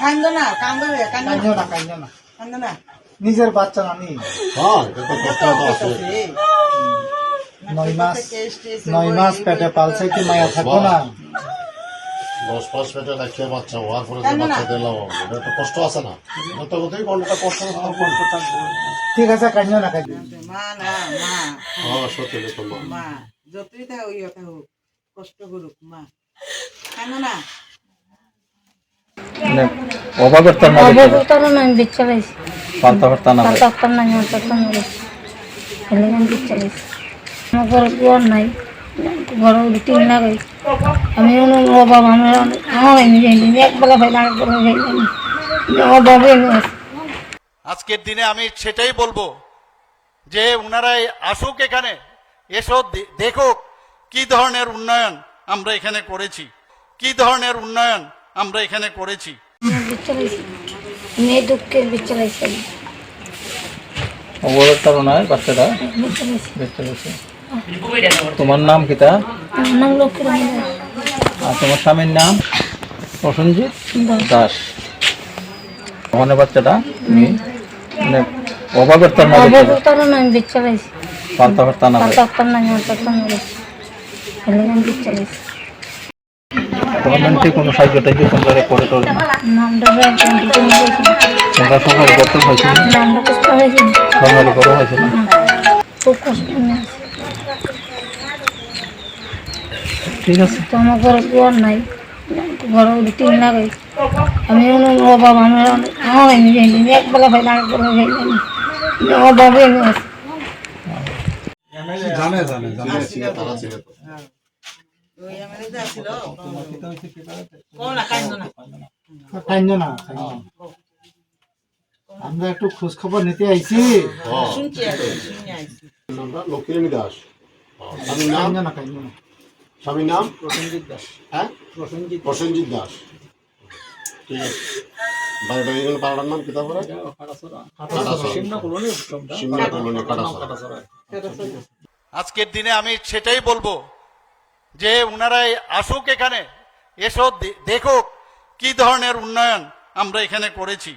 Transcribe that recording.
কান্দো না কান্দো রে কান্দো না না কাইন্দ না কান্দো না। নিজের বাচ্চা না আমি হ্যাঁ এটা তো কষ্ট তো আছে। নয় মাস নয় মাস পেটে পালছে কি মায়া থাকব না? দশ পাঁচ পেটে রাখিয়ে বাচ্চা হওয়ার পরে যে বাচ্চা দিলাম এটা তো কষ্ট আছে না? এটা তো কোথায় কষ্টটা কষ্ট কষ্ট ঠিক আছে কাইন্দ না কাইন্দ মা না মা। হ্যাঁ সত্যি তো মা মা যতই থাক ওই কথা হোক কষ্ট করুক মা। কান্দো না। মানে আমি পান্তা না আমার মরেছি এলে আমি আমার ঘরে নাই ঘরে টিন লাগাই। আমি অভাব আমার আমার আমি যাইনি একবেলা ভাই বেলা ভাই অভাবে। আজকের দিনে আমি সেটাই বলব যে ওনারাই আসুক এখানে এসো দেখুক কি ধরনের উন্নয়ন আমরা এখানে করেছি। কি ধরনের উন্নয়ন আমরা এখানে করেছি। মেয়ে দুঃখের বিচ্ছালাইছি তারণায় বাচ্চাটা? বিচ্ছালাইছি তোমার নাম নাম লক্ষ্মী রানী আর তোমার স্বামীর নাম? প্রসেনজিৎ দাস। দাস ওখানে বাচ্চাটা? তুমি? মানে অভাবের তার বিচ্ছালাইছি পান্তা পারতা না আমি বিচ্ছালাইছি গভর্নমেন্ট থেকে কোনো সাহায্য টাইজো তোমরা করে নিয়েছি তোমরা সরকারি করতে হয়েছিল নামটা কষ্ট হয়েছে সরকারি করা হয়েছিল ঠিক আছে। তো আমার ঘরে দুয়ার নাই ঘরে টিন লাগাই আমি অভাব আমার আমার আমি যাইনি একবেলা ভাই আরেক বেলা ভাই অভাবে আমি আছি জানে জানে জানে। তারা ছিল তো ওই আমার একটু খোঁজ খবর নিতে আইছি। লক্ষ্মী দাস স্বামীর নাম? কাইন্দ না কাইন্দ না স্বামীর নাম প্রসেনজিৎ দাস। হ্যাঁ? প্রসেনজিৎ। প্রসেনজিৎ দাস। ঠিক আছে। বাড়িটা এগুলো পাড়ার নাম কিতাব করে আজকের দিনে আমি সেটাই বলব। যে ওনারা আসুক এখানে এসো দেখুক কি ধরনের উন্নয়ন আমরা এখানে করেছি।